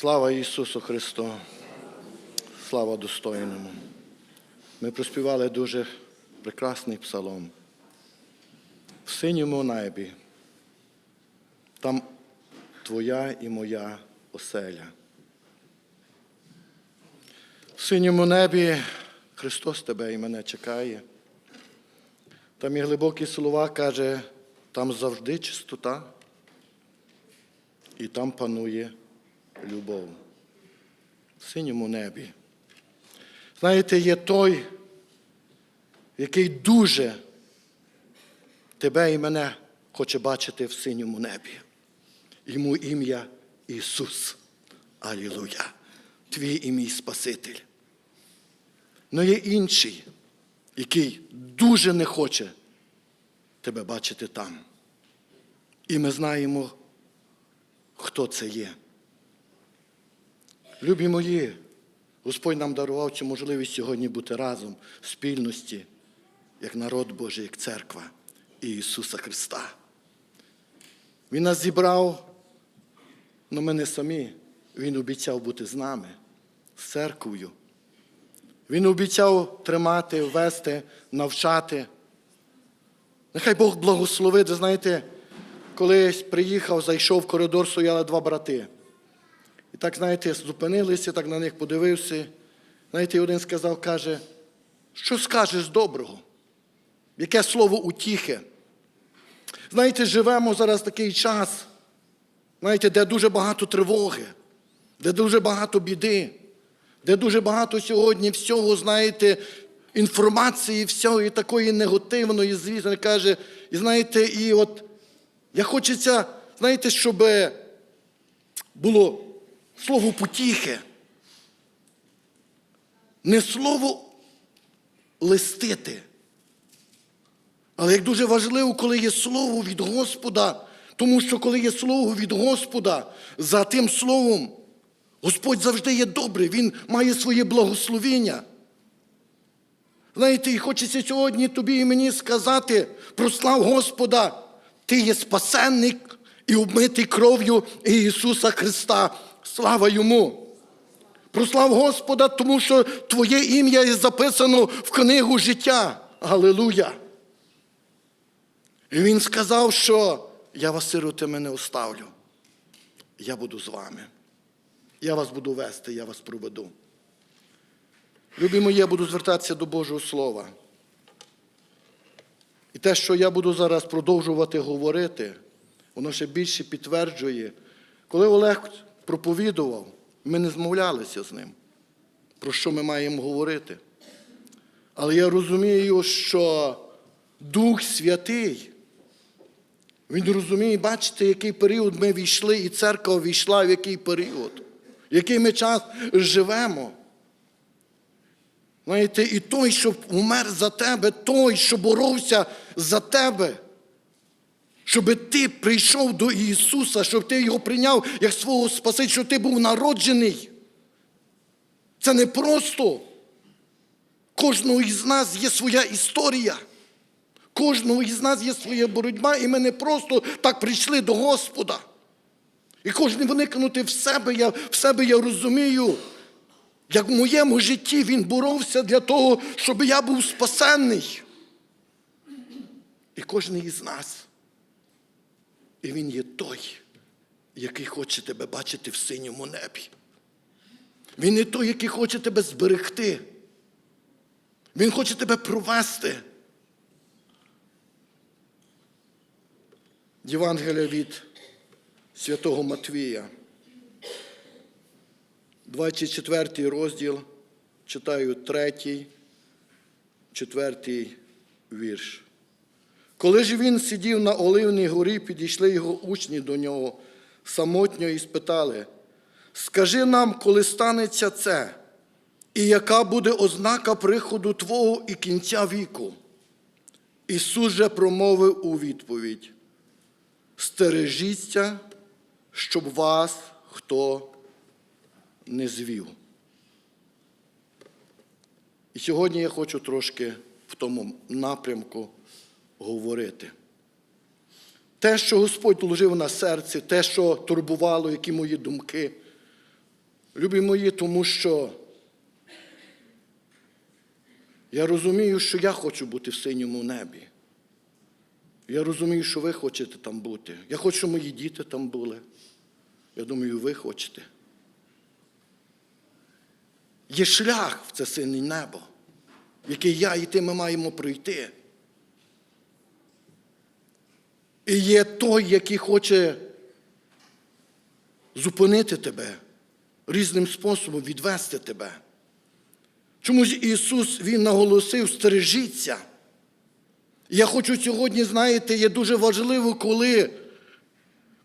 Слава Ісусу Христу! Слава достойному! Ми проспівали дуже прекрасний псалом. В синьому небі, там твоя і моя оселя. В синьому небі Христос тебе і мене чекає. Там і глибокі слова каже, там завжди чистота, і там панує любов. В синьому небі. Знаєте, є той, який дуже тебе і мене хоче бачити в синьому небі. Йому ім'я Ісус. Алілуя. Твій і мій Спаситель. Но є інший, який дуже не хоче тебе бачити там. І ми знаємо, хто це є. Любі мої, Господь нам дарував цю можливість сьогодні бути разом в спільності, як народ Божий, як церква і Ісуса Христа. Він нас зібрав, але ми не самі. Він обіцяв бути з нами, з церквою. Він обіцяв тримати, вести, навчати. Нехай Бог благословить. Знаєте, колись приїхав, зайшов в коридор, стояли два брати. І так, знаєте, зупинилися, так на них подивився. Знаєте, один сказав, каже, що скажеш доброго? Яке слово утіхи? Знаєте, живемо зараз такий час, знаєте, де дуже багато тривоги, де дуже багато біди, де дуже багато сьогодні всього, знаєте, інформації, всього і такої негативної, звісно, каже, і знаєте, і от я хочеться, знаєте, щоб було слово потіхи. Не слово листити. Але як дуже важливо, коли є слово від Господа, тому що коли є слово від Господа, за тим словом Господь завжди є добрий, Він має своє благословіння. Знаєте, і хочеться сьогодні тобі і мені сказати, прослав Господа, ти є спасенник і обмитий кров'ю Ісуса Христа. Слава йому! Прослав Господа, тому що Твоє ім'я є записано в книгу життя. Галилуя! І він сказав, що я вас сиротами не оставлю. Я буду з вами. Я вас буду вести, я вас проведу. Любі мої, я буду звертатися до Божого Слова. І те, що я буду зараз продовжувати говорити, воно ще більше підтверджує. Коли Олег проповідував, ми не змовлялися з ним, про що ми маємо говорити. Але я розумію, що Дух Святий, він розуміє, бачите, який період ми війшли, і церква війшла, в який період, який ми час живемо. Знаєте, і той, що умер за тебе, той, що боровся за тебе, щоб ти прийшов до Ісуса, щоб ти його прийняв як свого Спасителя, щоб ти був народжений. Це не просто. Кожного із нас є своя історія. Кожного із нас є своя боротьба, і ми не просто так прийшли до Господа. І кожен виникнути в себе, я, в себе я розумію, як в моєму житті він боровся для того, щоб я був спасенний. І кожен із нас. І він є той, який хоче тебе бачити в синьому небі. Він не той, який хоче тебе зберегти. Він хоче тебе провести. Євангелія від святого Матвія. 24 розділ, читаю 3, 4 вірш. Коли ж він сидів на Оливній горі, підійшли його учні до нього самотньо і спитали, скажи нам, коли станеться це, і яка буде ознака приходу Твого і кінця віку? Ісус же промовив у відповідь: Стережіться, щоб вас хто не звів. І сьогодні я хочу трошки в тому напрямку говорити. Те, що Господь вложив на серці, те, що турбувало, які мої думки, Любі мої, тому що я розумію, що я хочу бути в синьому небі. Я розумію, що ви хочете там бути. Я хочу, щоб мої діти там були. Я думаю, ви хочете. Є шлях в це синє небо, який я і ти ми маємо пройти. І є той, який хоче зупинити тебе, різним способом відвести тебе. Чомусь Ісус Він наголосив, стережіться. Я хочу сьогодні, знаєте, є дуже важливо, коли,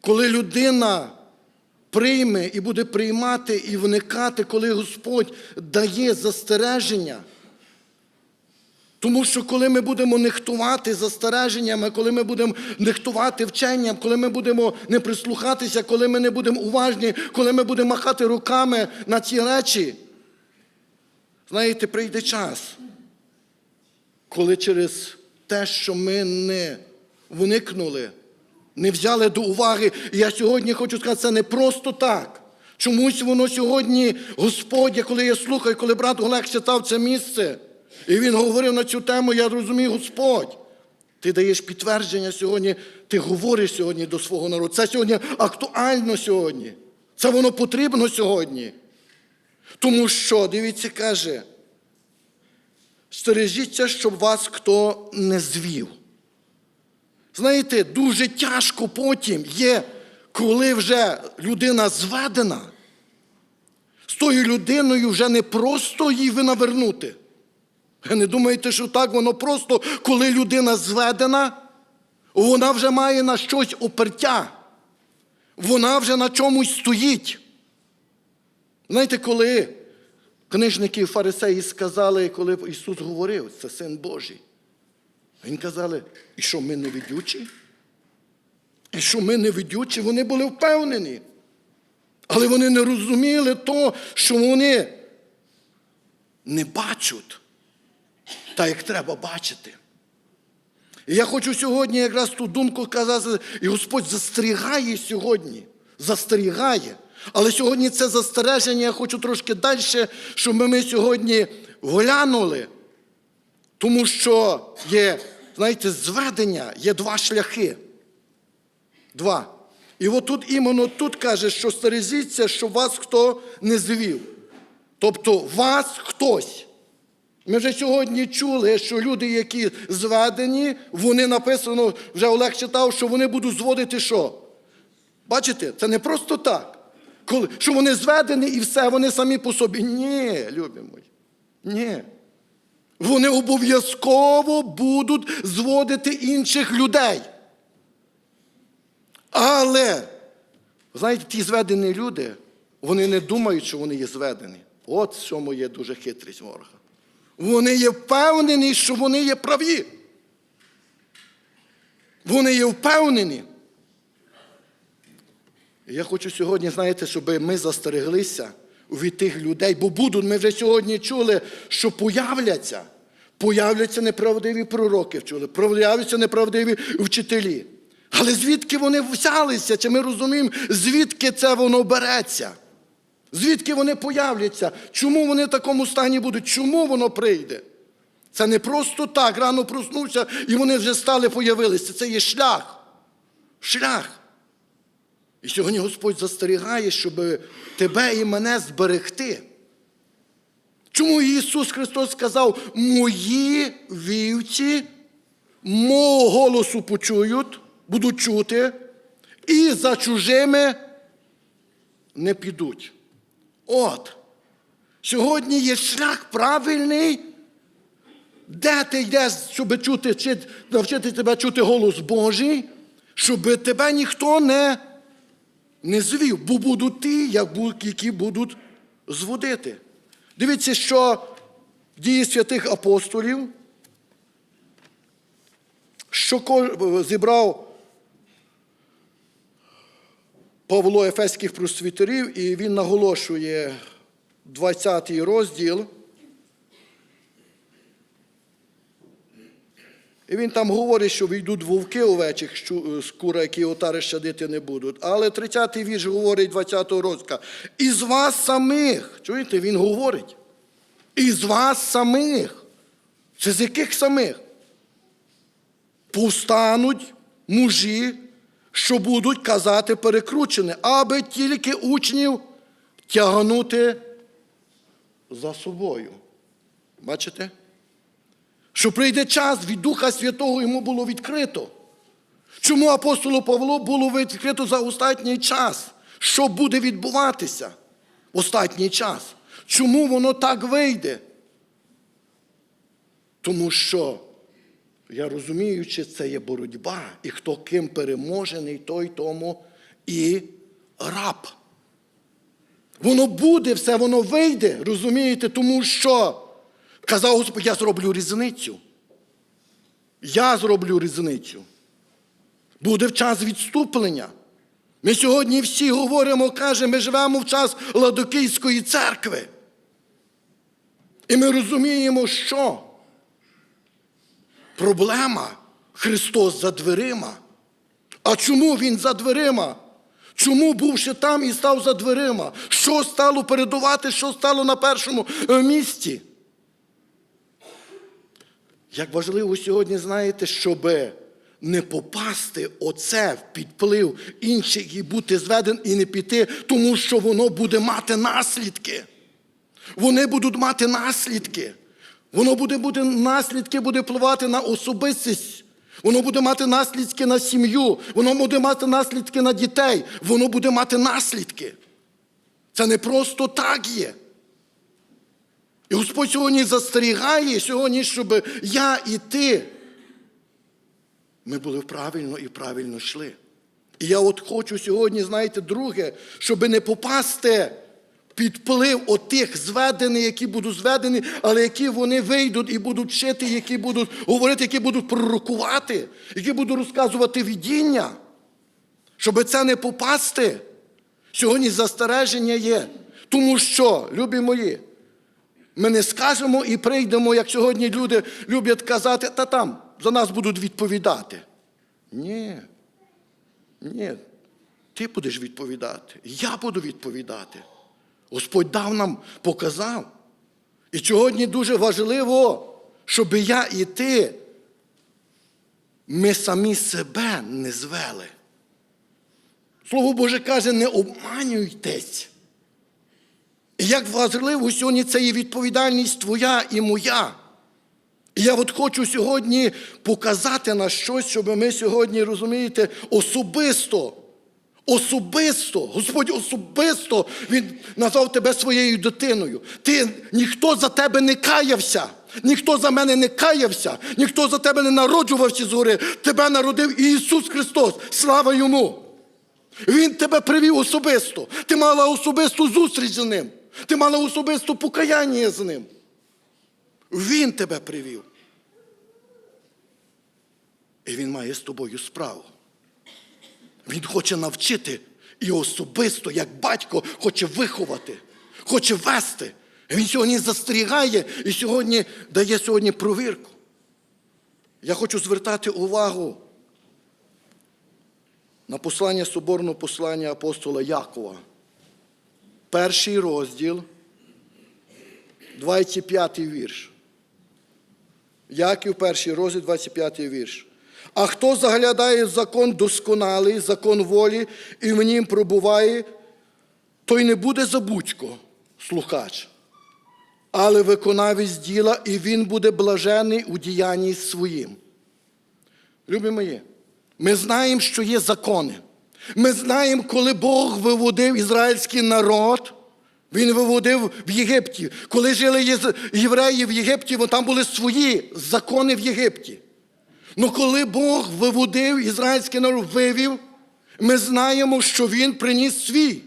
коли людина прийме і буде приймати і вникати, коли Господь дає застереження. Тому що коли ми будемо нехтувати застереженнями, коли ми будемо нехтувати вченням, коли ми будемо не прислухатися, коли ми не будемо уважні, коли ми будемо махати руками на ці речі, знаєте, прийде час, коли через те, що ми не вникнули, не взяли до уваги, я сьогодні хочу сказати, це не просто так. Чомусь воно сьогодні, Господь, коли я слухаю, коли брат Олег читав це місце, і він говорив на цю тему, я розумію, Господь. Ти даєш підтвердження сьогодні, ти говориш сьогодні до свого народу. Це сьогодні актуально сьогодні. Це воно потрібно сьогодні. Тому що, дивіться, каже, стережіться, щоб вас хто не звів. Знаєте, дуже тяжко потім є, коли вже людина зведена, з тою людиною вже не просто її винавернути. Ви не думаєте, що так воно просто, коли людина зведена, вона вже має на щось опертя. Вона вже на чомусь стоїть. Знаєте, коли книжники і фарисеї сказали, коли Ісус говорив, це син Божий. Він казали, і що ми не ведючі? І що ми не ведючі? Вони були впевнені. Але вони не розуміли то, що вони не бачать так, як треба бачити. І я хочу сьогодні якраз ту думку казати, і Господь застерігає сьогодні, застерігає. Але сьогодні це застереження, я хочу трошки далі, щоб ми сьогодні глянули. Тому що є, знаєте, зведення, є два шляхи. Два. І от тут іменно тут каже, що стережіться, щоб вас хто не звів. Тобто вас хтось. Ми вже сьогодні чули, що люди, які зведені, вони написано, вже Олег читав, що вони будуть зводити що? Бачите, це не просто так. Коли, що вони зведені і все, вони самі по собі. Ні, любі мої. Ні. Вони обов'язково будуть зводити інших людей. Але, знаєте, ті зведені люди, вони не думають, що вони є зведені. От в цьому є дуже хитрість ворога. Вони є впевнені, що вони є праві. Вони є впевнені. Я хочу сьогодні, знаєте, щоб ми застереглися від тих людей, бо будуть, ми вже сьогодні чули, що появляться. Появляться неправдиві пророки, чули, появляться неправдиві вчителі. Але звідки вони взялися? Чи ми розуміємо, звідки це воно береться? Звідки вони появляться? Чому вони в такому стані будуть? Чому воно прийде? Це не просто так, рано проснувся, і вони вже стали, появилися. Це є шлях. Шлях. І сьогодні Господь застерігає, щоб тебе і мене зберегти. Чому Ісус Христос сказав, мої вівці мого голосу почують, будуть чути, і за чужими не підуть. От. Сьогодні є шлях правильний, де ти йдеш, щоб чути, чи навчити тебе чути голос Божий, щоб тебе ніхто не, не звів, бо будуть ті, які будуть зводити. Дивіться, що дії святих апостолів, що зібрав Павло Ефеських просвітерів, і він наголошує 20 розділ. І він там говорить, що війдуть вовки овечих щу- з кура, які отари щадити не будуть. Але 30-й вірш говорить 20-го розділа. Із вас самих, чуєте, він говорить. Із вас самих. Це з яких самих? Повстануть мужі, що будуть казати перекручене, аби тільки учнів тягнути за собою. Бачите? Що прийде час від Духа Святого йому було відкрито. Чому апостолу Павлу було відкрито за останній час? Що буде відбуватися в останній час? Чому воно так вийде? Тому що, я розуміючи, це є боротьба, і хто ким переможений, той тому і раб. Воно буде, все воно вийде, розумієте, тому що казав Господь, я зроблю різницю. Я зроблю різницю. Буде в час відступлення. Ми сьогодні всі говоримо, каже, ми живемо в час Ладокійської церкви. І ми розуміємо, що проблема Христос за дверима. А чому Він за дверима? Чому бувши там і став за дверима? Що стало передувати, що стало на першому е, місці? Як важливо сьогодні, знаєте, щоб не попасти оце в підплив інших і бути зведен і не піти, тому що воно буде мати наслідки. Вони будуть мати наслідки. Воно буде, буде наслідки буде впливати на особистість. Воно буде мати наслідки на сім'ю, воно буде мати наслідки на дітей, воно буде мати наслідки. Це не просто так є. І Господь сьогодні застерігає сьогодні, щоб я і ти. Ми були правильно і правильно йшли. І я от хочу сьогодні, знаєте, друге, щоб не попасти під вплив отих зведених, які будуть зведені, але які вони вийдуть і будуть вчити, які будуть говорити, які будуть пророкувати, які будуть розказувати видіння. Щоб це не попасти. Сьогодні застереження є. Тому що, любі мої, ми не скажемо і прийдемо, як сьогодні люди люблять казати, та там за нас будуть відповідати. Ні. Ні. Ти будеш відповідати. Я буду відповідати. Господь дав нам, показав. І сьогодні дуже важливо, щоб я і ти, ми самі себе не звели. Слово Боже каже, не обманюйтесь. І як важливо сьогодні це є відповідальність твоя і моя. І я от хочу сьогодні показати на щось, щоб ми сьогодні, розумієте, особисто, особисто, Господь особисто Він назвав тебе своєю дитиною. Ти ніхто за тебе не каявся, ніхто за мене не каявся, ніхто за тебе не народжувався згори. Тебе народив Ісус Христос. Слава йому! Він тебе привів особисто. Ти мала особисту зустріч з ним. Ти мала особисту покаяння з ним. Він тебе привів. І він має з тобою справу. Він хоче навчити і особисто, як батько, хоче виховати, хоче вести. Він сьогодні застерігає і сьогодні дає сьогодні провірку. Я хочу звертати увагу на послання соборного послання апостола Якова. Перший розділ, 25 вірш. Яків, перший розділ, 25 вірш. А хто заглядає в закон досконалий, закон волі, і в нім пробуває, той не буде забудько, слухач, але виконавець діла, і він буде блажений у діянні своїм. Любі мої, ми знаємо, що є закони. Ми знаємо, коли Бог виводив ізраїльський народ, він виводив в Єгипті. Коли жили євреї в Єгипті, там були свої закони в Єгипті. Ну коли Бог виводив ізраїльський народ, вивів, ми знаємо, що Він приніс свій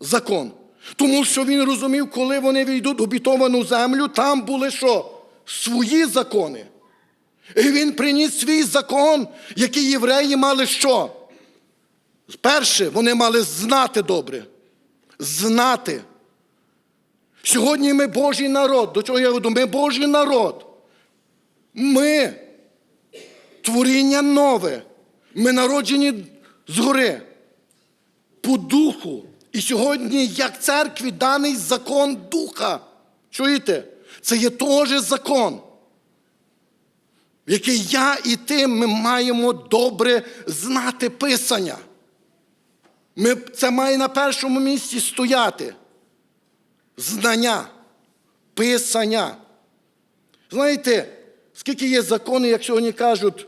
закон. Тому що він розумів, коли вони війдуть в обітовану землю, там були що? Свої закони. І він приніс свій закон, який євреї мали що? Перше, вони мали знати добре. Знати. Сьогодні ми Божий народ. До чого я веду? Ми Божий народ. Ми творіння нове. Ми народжені згори, по духу. І сьогодні, як церкві, даний закон духа. Чуєте? Це є теж закон, який я і ти ми маємо добре знати Писання. Ми, це має на першому місці стояти. Знання, писання. Знаєте, скільки є законів, як сьогодні кажуть,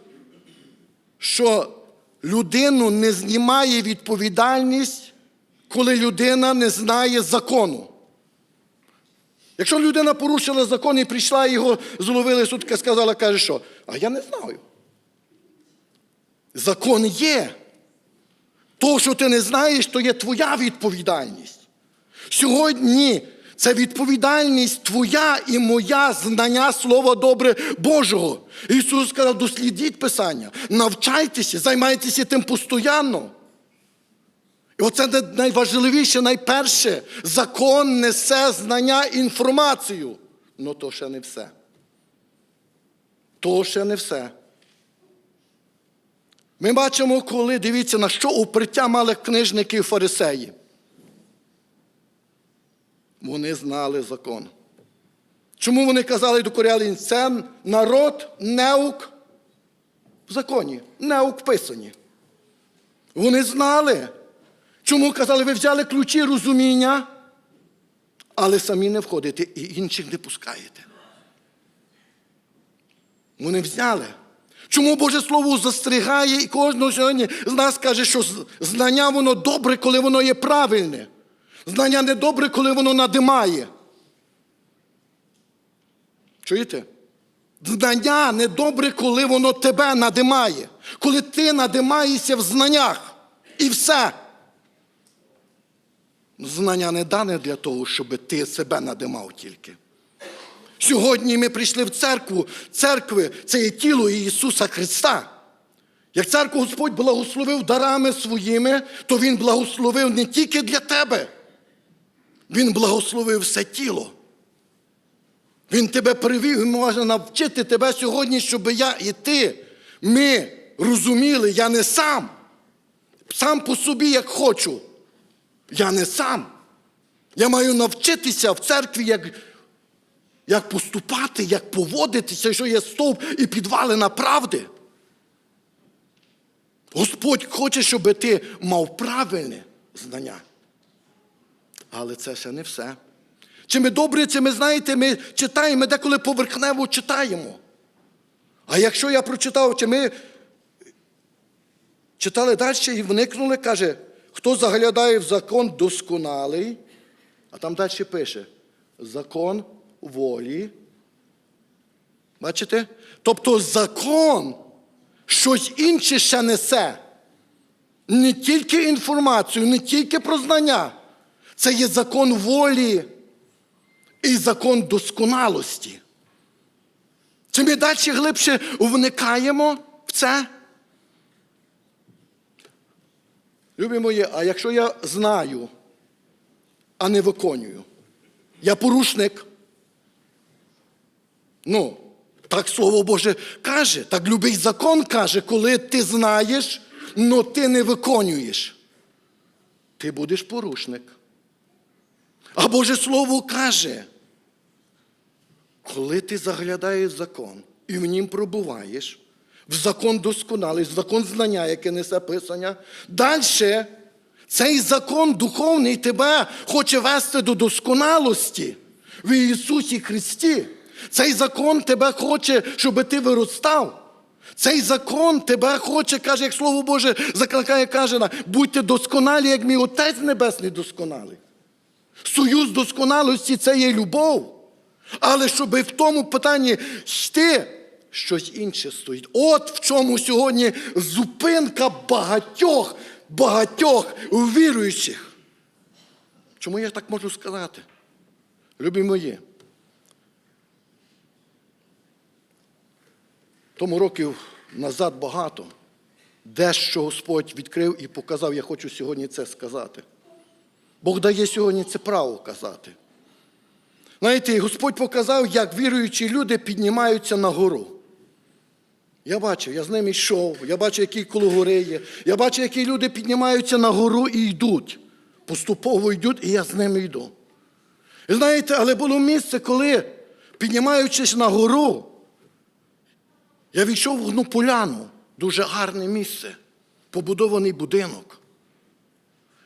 що людину не знімає відповідальність, коли людина не знає закону. Якщо людина порушила закон і прийшла, його зловили, сутка сказала, каже, що? А я не знаю. Закон є. То, що ти не знаєш, то є твоя відповідальність. Сьогодні це відповідальність твоя і моя знання Слова добре Божого. Ісус сказав, дослідіть Писання, навчайтеся, займайтеся тим постійно. І оце найважливіше, найперше. Закон несе знання, інформацію. Ну то ще не все. То ще не все. Ми бачимо, коли дивіться, на що уприття мали книжники і фарисеї. Вони знали закон. Чому вони казали до корялин, це народ неук в законі, неук писані. Вони знали. Чому казали, ви взяли ключі розуміння, але самі не входите і інших не пускаєте. Вони взяли. Чому Боже Слово застерігає і кожного сьогодні з нас каже, що знання воно добре, коли воно є правильне. Знання не добре, коли воно надимає. Чуєте? Знання не добре, коли воно тебе надимає. Коли ти надимаєшся в знаннях. І все. Знання не дане для того, щоб ти себе надимав тільки. Сьогодні ми прийшли в церкву. Церкви це є тіло Ісуса Христа. Як церкву Господь благословив дарами своїми, то Він благословив не тільки для тебе. Він благословив все тіло. Він тебе привів і може навчити тебе сьогодні, щоб я і ти, ми розуміли, я не сам. Сам по собі, як хочу. Я не сам. Я маю навчитися в церкві, як, як поступати, як поводитися, що є стовп і підвалина правди. Господь хоче, щоб ти мав правильне знання. Але це ще не все. Чи ми добре, чи ми знаєте, ми читаємо, ми деколи поверхнево читаємо. А якщо я прочитав, чи ми читали далі і вникнули, каже, хто заглядає в закон досконалий, а там далі пише закон волі. Бачите? Тобто закон щось інше ще несе. Не тільки інформацію, не тільки про знання. Це є закон волі і закон досконалості. Чи ми далі глибше вникаємо в це? Любі мої, а якщо я знаю, а не виконую, я порушник. Ну, так Слово Боже каже, так любий закон каже, коли ти знаєш, але ти не виконуєш, ти будеш порушник. А Боже Слово каже, коли ти заглядаєш закон і в нім пробуваєш, в закон досконалий, в закон знання, яке несе Писання, далі цей закон духовний тебе хоче вести до досконалості в Ісусі Христі. Цей закон тебе хоче, щоб ти виростав. Цей закон тебе хоче, каже, як Слово Боже закликає, каже, будьте досконалі, як мій Отець Небесний досконалий. Союз досконалості це є любов. Але щоб в тому питанні йти, щось інше стоїть. От в чому сьогодні зупинка багатьох, багатьох віруючих. Чому я так можу сказати? Любі мої. Тому років назад багато. Дещо Господь відкрив і показав, я хочу сьогодні це сказати. Бог дає сьогодні це право казати. Знаєте, Господь показав, як віруючі люди піднімаються на гору. Я бачив, я з ними йшов, я бачив, які коло гори є. Я бачив, які люди піднімаються на гору і йдуть. Поступово йдуть, і я з ними йду. І знаєте, але було місце, коли, піднімаючись на гору, я війшов в одну поляну, дуже гарне місце, побудований будинок.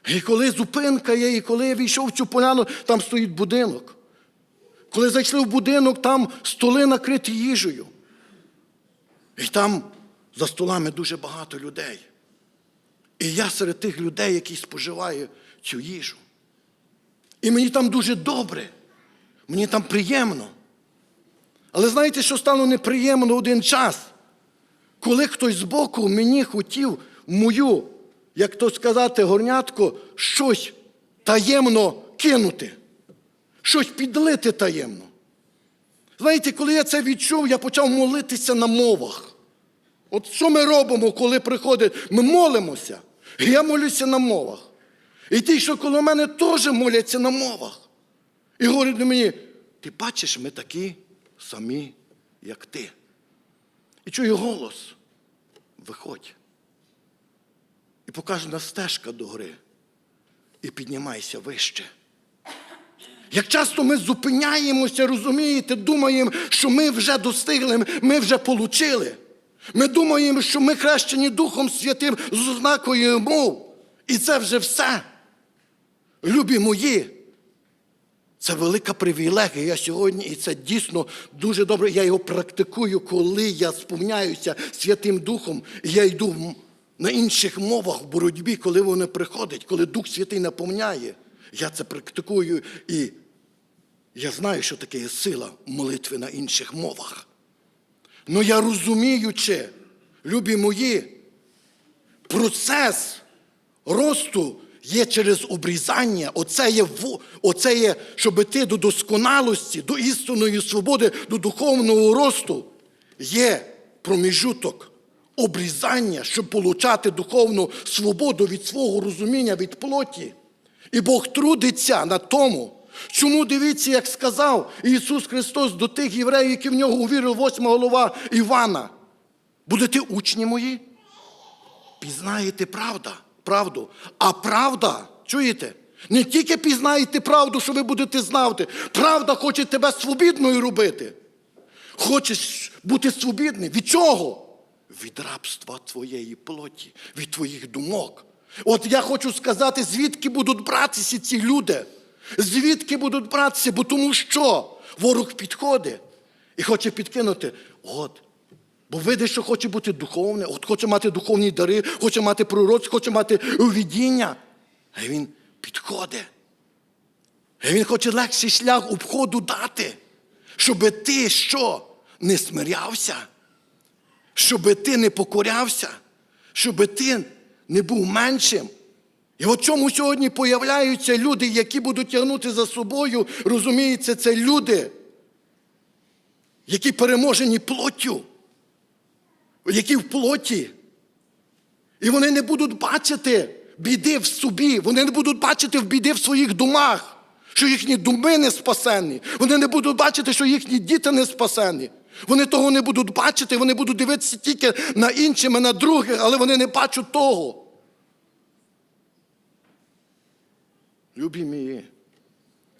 І коли зупинка є, і коли я війшов в цю поляну, там стоїть будинок. Коли зайшли в будинок, там столи накриті їжею. І там за столами дуже багато людей. І я серед тих людей, які споживають цю їжу. І мені там дуже добре, мені там приємно. Але знаєте, що стало неприємно один час, коли хтось збоку мені хотів мою, як то сказати, горнятко, щось таємно кинути, щось підлити таємно. Знаєте, коли я це відчув, я почав молитися на мовах. От що ми робимо, коли приходить? Ми молимося. Я молюся на мовах. І ті, що коло мене, теж моляться на мовах. І говорять мені, ти бачиш, ми такі самі, як ти. І чую голос. Виходь. І показана стежка до гори. І піднімайся вище. Як часто ми зупиняємося, розумієте, думаємо, що ми вже достигли, ми вже получили. Ми думаємо, що ми хрещені Духом Святим з ознакою мов. І це вже все. Любі мої. Це велика привілегія сьогодні, і це дійсно дуже добре. Я його практикую, коли я сповняюся Святим Духом, я йду на інших мовах в боротьбі, коли вони приходять, коли Дух Святий наповняє. Я це практикую і я знаю, що таке є сила молитви на інших мовах. Ну я розуміючи, любі мої, процес росту є через обрізання. Оце є, оце є, щоб ти до досконалості, до істинної свободи, до духовного росту є проміжуток обрізання, щоб получати духовну свободу від свого розуміння, від плоті. І Бог трудиться на тому. Чому дивіться, як сказав Ісус Христос до тих євреїв, які в нього увірили, 8 голова Івана. Будете учні мої? Пізнаєте правда, правду. А правда, чуєте? Не тільки пізнаєте правду, що ви будете знати. Правда хоче тебе свобідною робити. Хочеш бути свобідним. Від чого? Від рабства твоєї плоті, від твоїх думок. От я хочу сказати, звідки будуть братися ці люди? Звідки будуть братися? Бо тому що ворог підходить і хоче підкинути. От, Бо видиш, що хоче бути духовним, от хоче мати духовні дари, хоче мати пророцтво, хоче мати видіння. А він підходить. Він хоче легший шлях обходу дати, щоби ти що? Не смирявся, щоби ти не покорявся, щоби ти не був меншим. І от чому сьогодні появляються люди, які будуть тягнути за собою, розумієте, це люди, які переможені плоттю які в плоті. І вони не будуть бачити біди в собі, вони не будуть бачити в біди в своїх думах, що їхні думи не спасені. Вони не будуть бачити, що їхні діти не спасені. Вони того не будуть бачити, вони будуть дивитися тільки на інших, на других, але вони не бачать того. Любі мої,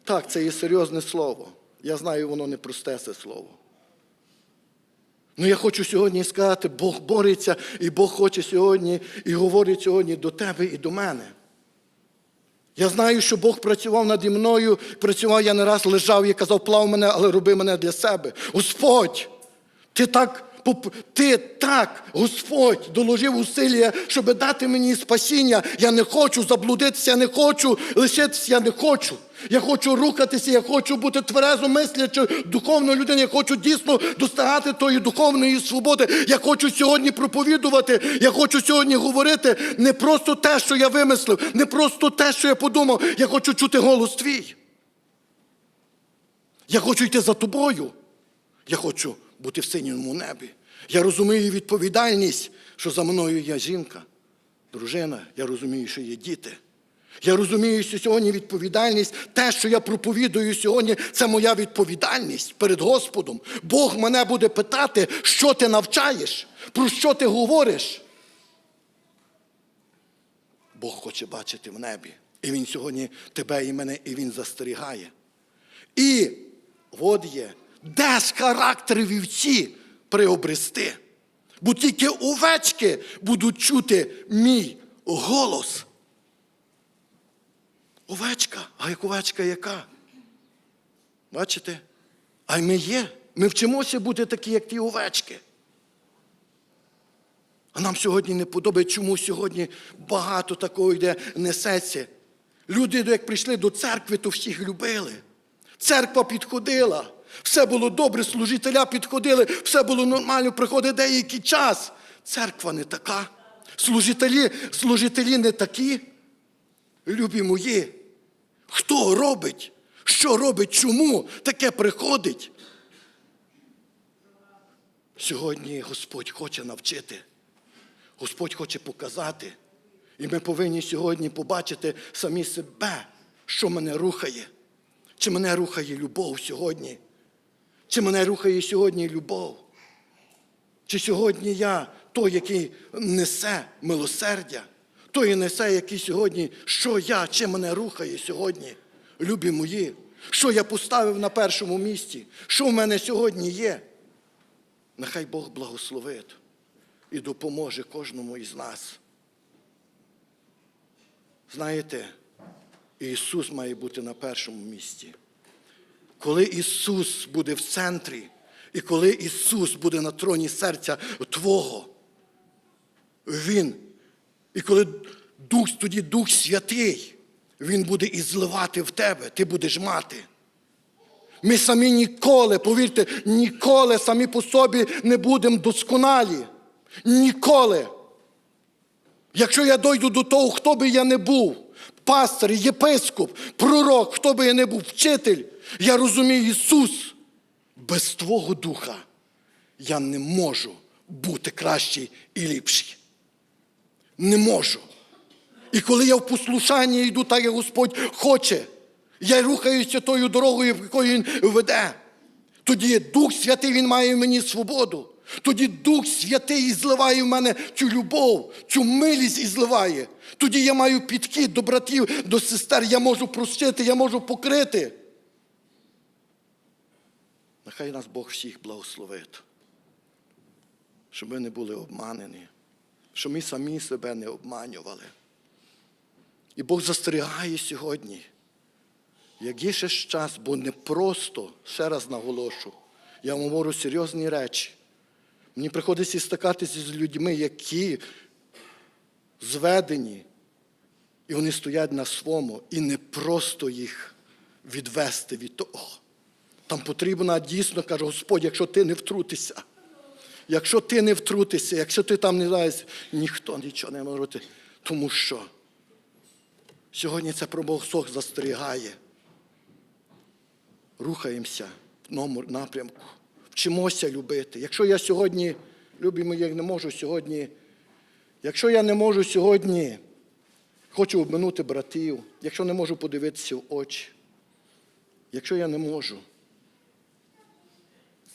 так, це є серйозне слово. Я знаю, воно не просте це слово. Ну я хочу сьогодні сказати, Бог бореться, і Бог хоче сьогодні і говорить сьогодні до тебе і до мене. Я знаю, що Бог працював наді мною, працював, я не раз лежав і казав, плав мене, але роби мене для себе. Господь, ти так, ти так, Господь, доложив усилля, щоб дати мені спасіння. Я не хочу заблудитися, я не хочу лишитися, я не хочу. Я хочу рухатися, я хочу бути тверезо мислячою духовною людиною. Я хочу дійсно достигати тої духовної свободи. Я хочу сьогодні проповідувати. Я хочу сьогодні говорити не просто те, що я вимислив, не просто те, що я подумав. Я хочу чути голос твій. Я хочу йти за тобою. Я хочу бути в синьому небі. Я розумію відповідальність, що за мною є жінка, дружина. Я розумію, що є діти. Я розумію, що сьогодні відповідальність, те, що я проповідую сьогодні, це моя відповідальність перед Господом. Бог мене буде питати, що ти навчаєш. Про що ти говориш? Бог хоче бачити в небі. І Він сьогодні тебе і мене, і Він застерігає. І от є, де ж характер вівці приобрести? Бо тільки овечки будуть чути мій голос. Овечка, а як овечка яка? Бачите? А й ми є. Ми вчимося бути такі, як ті овечки. А нам сьогодні не подобається, чому сьогодні багато такого йде несеться. Люди, як прийшли до церкви, то всіх любили. Церква підходила, все було добре, служителя підходили, все було нормально, приходить деякий час. Церква не така. Служителі, служителі не такі. Любі мої, хто робить? Що робить? Чому таке приходить? Сьогодні Господь хоче навчити. Господь хоче показати. І ми повинні сьогодні побачити самі себе, що мене рухає. Чи мене рухає любов сьогодні? Чи мене рухає сьогодні любов? Чи сьогодні я той, який несе милосердя, той несе, який сьогодні, що я, чи мене рухає сьогодні, любі мої, що я поставив на першому місці, що в мене сьогодні є? Нехай Бог благословить і допоможе кожному із нас. Знаєте, Ісус має бути на першому місці. Коли Ісус буде в центрі, і коли Ісус буде на троні серця Твого, Він, і коли Дух, тоді Дух Святий, Він буде і зливати в тебе, ти будеш мати. Ми самі ніколи, повірте, ніколи самі по собі не будемо досконалі. Ніколи. Якщо я дойду до того, хто би я не був, пастор, єпископ, пророк, хто би я не був, вчитель, я розумію, Ісус, без Твого Духа я не можу бути кращий і ліпший. Не можу. І коли я в послушанні йду, так як Господь хоче, я рухаюся тою дорогою, якою Він веде. Тоді Дух Святий Він має в мені свободу. Тоді Дух Святий і зливає в мене цю любов, цю милість і зливає. Тоді я маю підхід до братів, до сестер, я можу прощити, я можу покрити. Нехай нас Бог всіх благословить, щоб ми не були обманені, щоб ми самі себе не обманювали. І Бог застерігає сьогодні, як є ще час, бо не просто, ще раз наголошу, я вам говорю серйозні речі. Мені приходиться стикатися з людьми, які зведені, і вони стоять на своєму, і не просто їх відвести від того. Там потрібно дійсно, каже Господь, якщо ти не втрутишся, якщо ти не втрутишся, якщо ти там не знаєш, ніхто нічого не може робити. Тому що сьогодні це про Бог застерігає. Рухаємося в новому напрямку. Вчимося любити. Якщо я сьогодні, любі мої, не можу сьогодні, якщо я не можу сьогодні, хочу обминути братів, якщо не можу подивитися в очі, якщо я не можу,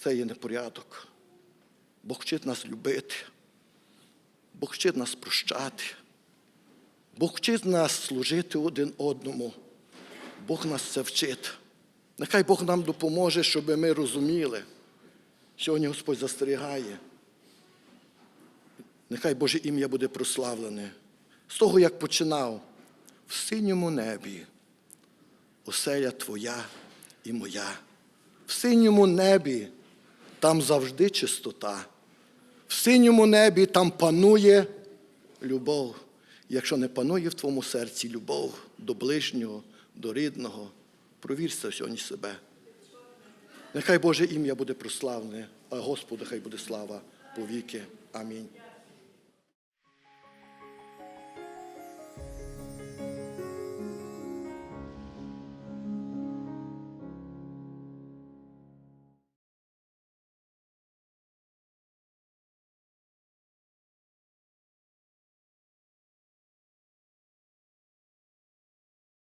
це є непорядок. Бог вчить нас любити, Бог вчить нас прощати, Бог вчить нас служити один одному. Бог нас це вчить. Нехай Бог нам допоможе, щоб ми розуміли. Сьогодні Господь застерігає. Нехай Боже ім'я буде прославлене. З того, як починав, в синьому небі оселя Твоя і моя. В синьому небі там завжди чистота. В синьому небі там панує любов. Якщо не панує в твоєму серці любов до ближнього, до рідного, провірся сьогодні себе. Нехай Боже ім'я буде прославне, а Господу хай буде слава повіки. Амінь.